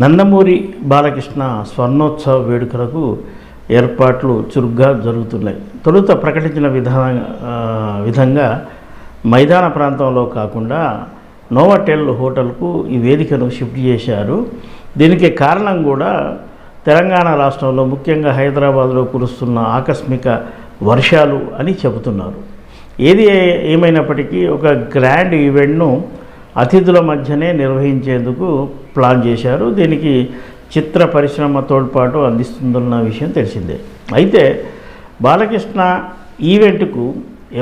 నందమూరి బాలకృష్ణ స్వర్ణోత్సవ వేడుకలకు ఏర్పాట్లు చురుగ్గా జరుగుతున్నాయి. తొలుత ప్రకటించిన విధాన విధంగా మైదాన ప్రాంతంలో కాకుండా నోవాటెల్ హోటల్కు ఈ వేదికను షిఫ్ట్ చేశారు. దీనికి కారణం కూడా తెలంగాణ రాష్ట్రంలో ముఖ్యంగా హైదరాబాద్లో కురుస్తున్న ఆకస్మిక వర్షాలు అని చెబుతున్నారు. ఏది ఏమైనప్పటికీ ఒక గ్రాండ్ ఈవెంట్ను అతిథుల మధ్యనే నిర్వహించేందుకు ప్లాన్ చేశారు. దీనికి చిత్ర పరిశ్రమ తోడ్పాటు అందిస్తుందన్న విషయం తెలిసిందే. అయితే బాలకృష్ణ ఈవెంట్కు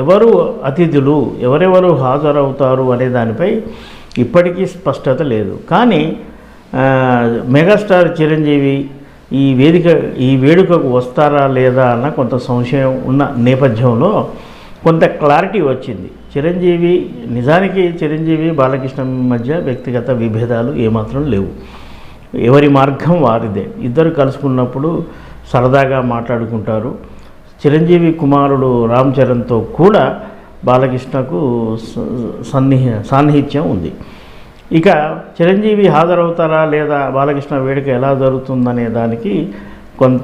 ఎవరు అతిథులు ఎవరెవరు హాజరవుతారు అనే దానిపై ఇప్పటికీ స్పష్టత లేదు. కానీ మెగాస్టార్ చిరంజీవి ఈ వేదిక ఈ వేడుకకు వస్తారా లేదా అన్న కొంత సంశయం ఉన్న నేపథ్యంలో కొంత క్లారిటీ వచ్చింది. చిరంజీవి నిజానికి చిరంజీవి బాలకృష్ణ మధ్య వ్యక్తిగత విభేదాలు ఏమాత్రం లేవు. ఎవరి మార్గం వారిదే. ఇద్దరు కలుసుకున్నప్పుడు సరదాగా మాట్లాడుకుంటారు. చిరంజీవి కుమారుడు రామ్ చరణ్తో కూడా బాలకృష్ణకు స- సన్నిహ సాన్నిహిత్యం ఉంది. ఇక చిరంజీవి హాజరవుతారా లేదా బాలకృష్ణ వేడుక ఎలా జరుగుతుందనే దానికి కొంత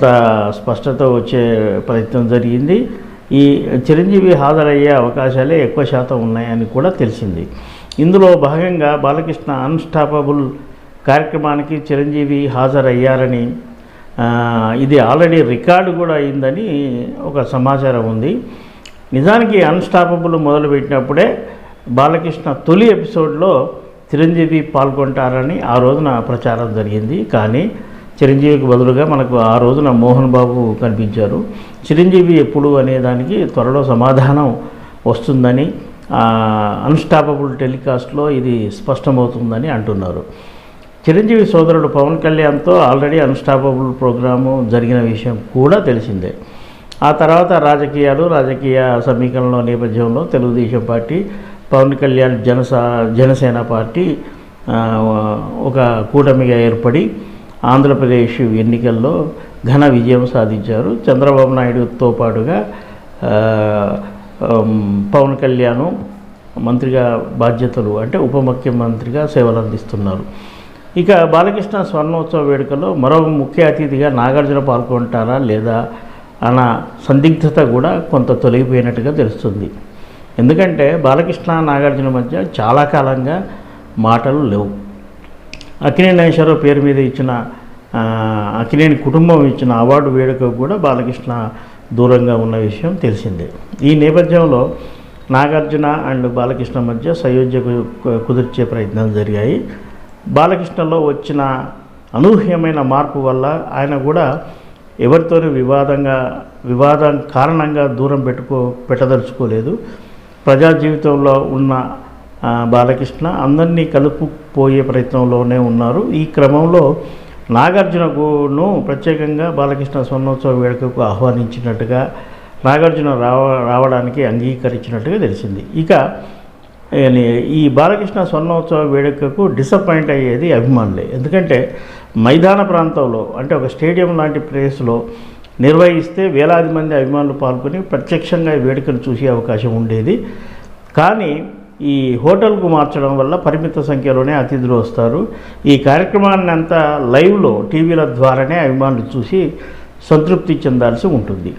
స్పష్టత వచ్చే ప్రయత్నం జరిగింది. ఈ చిరంజీవి హాజరయ్యే అవకాశాలే ఎక్కువ శాతం ఉన్నాయని కూడా తెలిసింది. ఇందులో భాగంగా బాలకృష్ణ అన్స్టాపబుల్ కార్యక్రమానికి చిరంజీవి హాజరయ్యారని ఇది ఆల్రెడీ రికార్డు కూడా అయిందని ఒక సమాచారం ఉంది. నిజానికి అన్స్టాపబుల్ మొదలుపెట్టినప్పుడే బాలకృష్ణ తొలి ఎపిసోడ్లో చిరంజీవి పాల్గొంటారని ఆ రోజున ప్రచారం జరిగింది. కానీ చిరంజీవికి బదులుగా మనకు ఆ రోజున మోహన్ బాబు కనిపించారు. చిరంజీవి ఎప్పుడు అనే దానికి త్వరలో సమాధానం వస్తుందని అన్స్టాపబుల్ టెలికాస్ట్లో ఇది స్పష్టమవుతుందని అంటున్నారు. చిరంజీవి సోదరుడు పవన్ కళ్యాణ్తో ఆల్రెడీ అన్స్టాపబుల్ ప్రోగ్రాము జరిగిన విషయం కూడా తెలిసిందే. ఆ తర్వాత రాజకీయాలు రాజకీయ సమీకరణల నేపథ్యంలో తెలుగుదేశం పార్టీ పవన్ కళ్యాణ్ జనసా జనసేన పార్టీ ఒక కూటమిగా ఏర్పడి ఆంధ్రప్రదేశ్ ఎన్నికల్లో ఘన విజయం సాధించారు. చంద్రబాబు నాయుడుతో పాటుగా పవన్ కళ్యాణ్ మంత్రిగా బాధ్యతలు అంటే ఉప ముఖ్యమంత్రిగా సేవలు అందిస్తున్నారు. ఇక బాలకృష్ణ స్వర్ణోత్సవ వేడుకలో మరో ముఖ్య అతిథిగా నాగార్జున పాల్గొంటారా లేదా అన్న సందిగ్ధత కూడా కొంత తొలగిపోయినట్టుగా తెలుస్తుంది. ఎందుకంటే బాలకృష్ణ నాగార్జున మధ్య చాలా కాలంగా మాటలు లేవు. అక్కినేని నాగేశ్వరరావు పేరు మీద ఇచ్చిన అఖిలేని అక్కినేని కుటుంబం ఇచ్చిన అవార్డు వేడుక కూడా బాలకృష్ణ దూరంగా ఉన్న విషయం తెలిసిందే. ఈ నేపథ్యంలో నాగార్జున అండ్ బాలకృష్ణ మధ్య సయోధ్య కుదిర్చే ప్రయత్నాలు జరిగాయి. బాలకృష్ణలో వచ్చిన అనూహ్యమైన మార్పు వల్ల ఆయన కూడా ఎవరితోనూ వివాదంగా వివాదం కారణంగా దూరం పెట్టుకో పెట్టదలుచుకోలేదు. ప్రజా జీవితంలో ఉన్న బాలకృష్ణ అందరినీ కలుపుపోయే ప్రయత్నంలోనే ఉన్నారు. ఈ క్రమంలో నాగార్జునకును ప్రత్యేకంగా బాలకృష్ణ స్వర్ణోత్సవ వేడుకకు ఆహ్వానించినట్టుగా నాగార్జున రావ రావడానికి అంగీకరించినట్టుగా తెలిసింది. ఇక ఈ- బాలకృష్ణ స్వర్ణోత్సవ వేడుకకు డిసప్పాయింట్ అయ్యేది అభిమానులే. ఎందుకంటే మైదాన ప్రాంతంలో అంటే ఒక స్టేడియం లాంటి ప్లేస్లో నిర్వహిస్తే వేలాది మంది అభిమానులు పాల్గొని ప్రత్యక్షంగా ఈ వేడుకను చూసే అవకాశం ఉండేది. కానీ ఈ హోటల్కు మార్చడం వల్ల పరిమిత సంఖ్యలోనే అతిథులు వస్తారు. ఈ కార్యక్రమాన్ని అంతా లైవ్లో టీవీల ద్వారానే అభిమానులు చూసి సంతృప్తి చెందాల్సి ఉంటుంది.